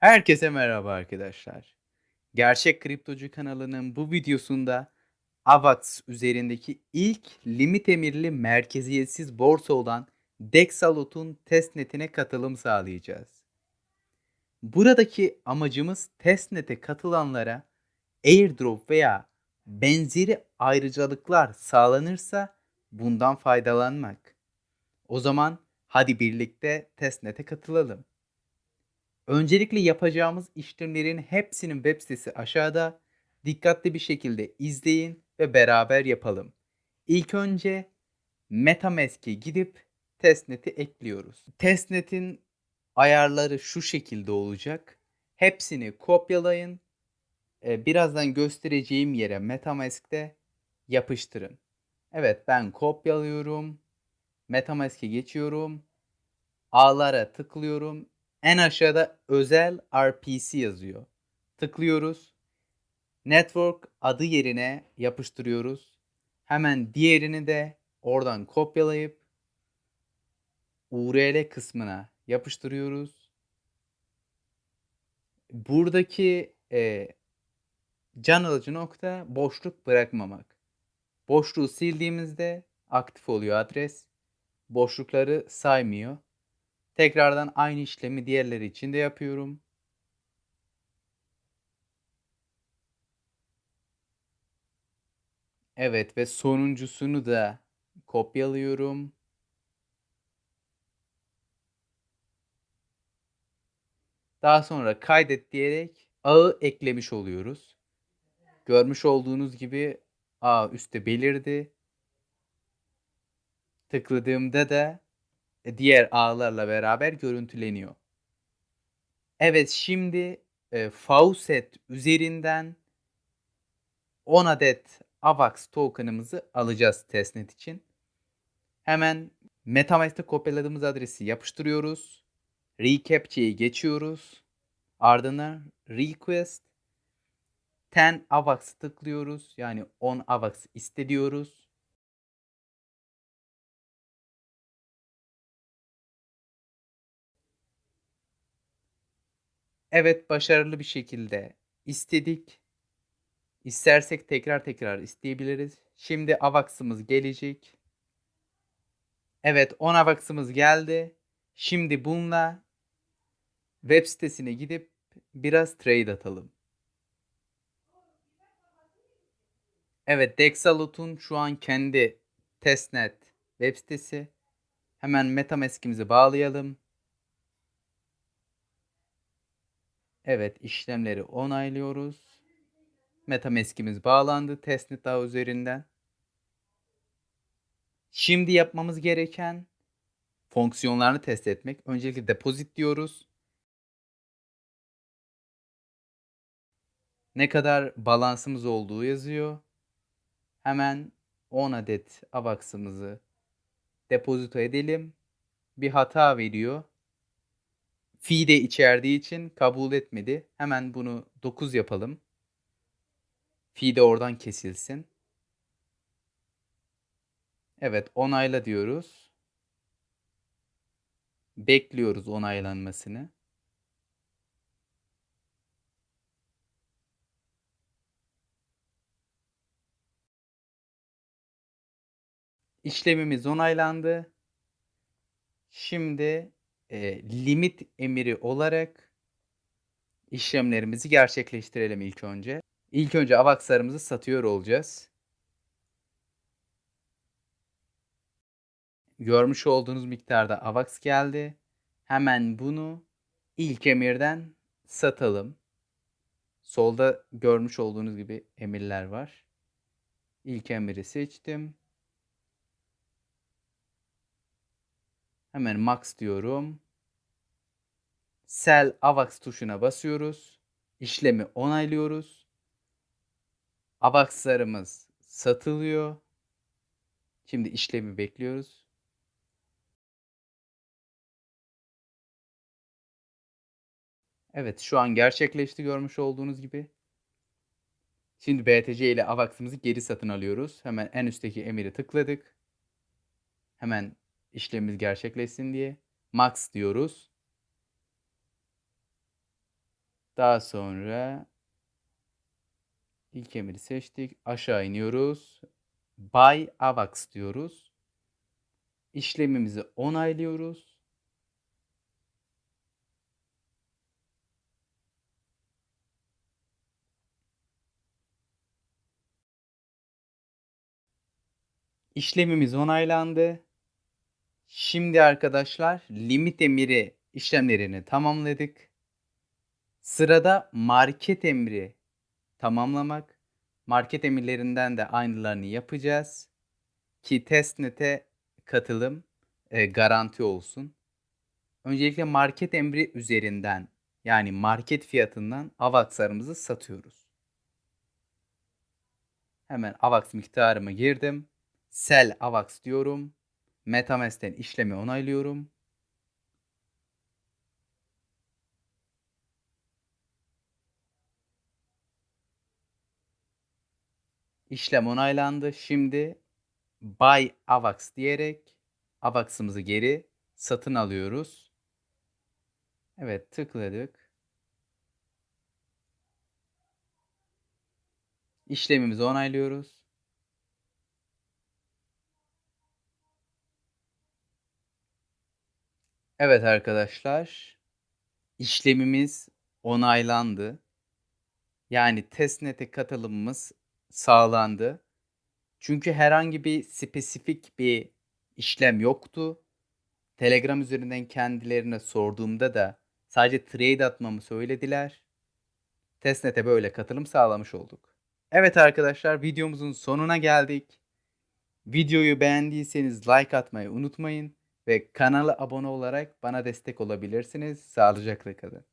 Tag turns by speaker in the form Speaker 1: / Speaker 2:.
Speaker 1: Herkese merhaba arkadaşlar. Gerçek Kriptocu kanalının bu videosunda AVAX üzerindeki ilk limit emirli merkeziyetsiz borsa olan Dexalot'un testnetine katılım sağlayacağız. Buradaki amacımız testnete katılanlara airdrop veya benzeri ayrıcalıklar sağlanırsa bundan faydalanmak. O zaman hadi birlikte testnete katılalım. Öncelikle yapacağımız işlemlerin hepsinin web sitesi aşağıda. Dikkatli bir şekilde izleyin ve beraber yapalım. İlk önce MetaMask'e gidip testnet'i ekliyoruz. Testnet'in ayarları şu şekilde olacak. Hepsini kopyalayın. Ee, Birazdan göstereceğim yere MetaMask'te yapıştırın. Evet ben kopyalıyorum. MetaMask'e geçiyorum. Ağlara tıklıyorum. En aşağıda özel RPC yazıyor. Tıklıyoruz. Network adı yerine yapıştırıyoruz. Hemen diğerini de oradan kopyalayıp URL kısmına yapıştırıyoruz. Buradaki e, can alıcı nokta boşluk bırakmamak. Boşluğu sildiğimizde aktif oluyor adres. Boşlukları saymıyor. Tekrardan aynı işlemi diğerleri için de yapıyorum. Evet ve sonuncusunu da kopyalıyorum. Daha sonra kaydet diyerek ağı eklemiş oluyoruz. Görmüş olduğunuz gibi ağ üstte belirdi. Tıkladığımda da diğer ağlarla beraber görüntüleniyor. Evet şimdi e, Faucet üzerinden 10 adet AVAX token'ımızı alacağız testnet için. Hemen MetaMask'te kopyaladığımız adresi yapıştırıyoruz. Recaptcha'yı geçiyoruz. Ardından Request 10 AVAX tıklıyoruz. Yani 10 AVAX istediyoruz. Evet başarılı bir şekilde istedik. İstersek tekrar tekrar isteyebiliriz. Şimdi AVAX'ımız gelecek. Evet 10 AVAX'ımız geldi. Şimdi bununla web sitesine gidip biraz trade atalım. Evet Dexalot'un şu an kendi testnet web sitesi. Hemen MetaMask'imizi bağlayalım. Evet işlemleri onaylıyoruz. MetaMask'imiz bağlandı testnet ağı üzerinden. Şimdi yapmamız gereken fonksiyonlarını test etmek. Öncelikle deposit diyoruz. Ne kadar balansımız olduğu yazıyor. Hemen 10 adet AVAX'ımızı depozito edelim. Bir hata veriyor. Fee de içerdiği için kabul etmedi. Hemen bunu 9 yapalım. Fee de oradan kesilsin. Evet onayla diyoruz. Bekliyoruz onaylanmasını. İşlemimiz onaylandı. Şimdi e, limit emiri olarak işlemlerimizi gerçekleştirelim ilk önce. İlk önce avakslarımızı satıyor olacağız. Görmüş olduğunuz miktarda AVAX geldi. Hemen bunu ilk emirden satalım. Solda görmüş olduğunuz gibi emirler var. İlk emiri seçtim. Hemen max diyorum. Sell AVAX tuşuna basıyoruz. İşlemi onaylıyoruz. AVAX'larımız satılıyor. Şimdi işlemi bekliyoruz. Evet şu an gerçekleşti görmüş olduğunuz gibi. Şimdi BTC ile AVAX'ımızı geri satın alıyoruz. Hemen en üstteki emiri tıkladık. Hemen işlemimiz gerçekleşsin diye. Max diyoruz. Daha sonra ilk emiri seçtik. Aşağı iniyoruz. Buy AVAX diyoruz. İşlemimizi onaylıyoruz. İşlemimiz onaylandı. Şimdi arkadaşlar limit emiri işlemlerini tamamladık. Sırada market emri tamamlamak. Market emirlerinden de aynılarını yapacağız. Ki testnet'e katılım e, garanti olsun. Öncelikle market emri üzerinden yani market fiyatından AVAX'larımızı satıyoruz. Hemen AVAX miktarımı girdim. Sell AVAX diyorum. Metamask'ten işlemi onaylıyorum. İşlem onaylandı. Şimdi buy AVAX diyerek AVAX'ımızı geri satın alıyoruz. Evet tıkladık. İşlemimizi onaylıyoruz. Evet arkadaşlar. işlemimiz onaylandı. Yani testnet'e katılımımız sağlandı. Çünkü herhangi bir spesifik bir işlem yoktu. Telegram üzerinden kendilerine sorduğumda da sadece trade atmamı söylediler. Testnet'e böyle katılım sağlamış olduk. Evet arkadaşlar videomuzun sonuna geldik. Videoyu beğendiyseniz like atmayı unutmayın ve kanala abone olarak bana destek olabilirsiniz. Sağlıcakla kalın.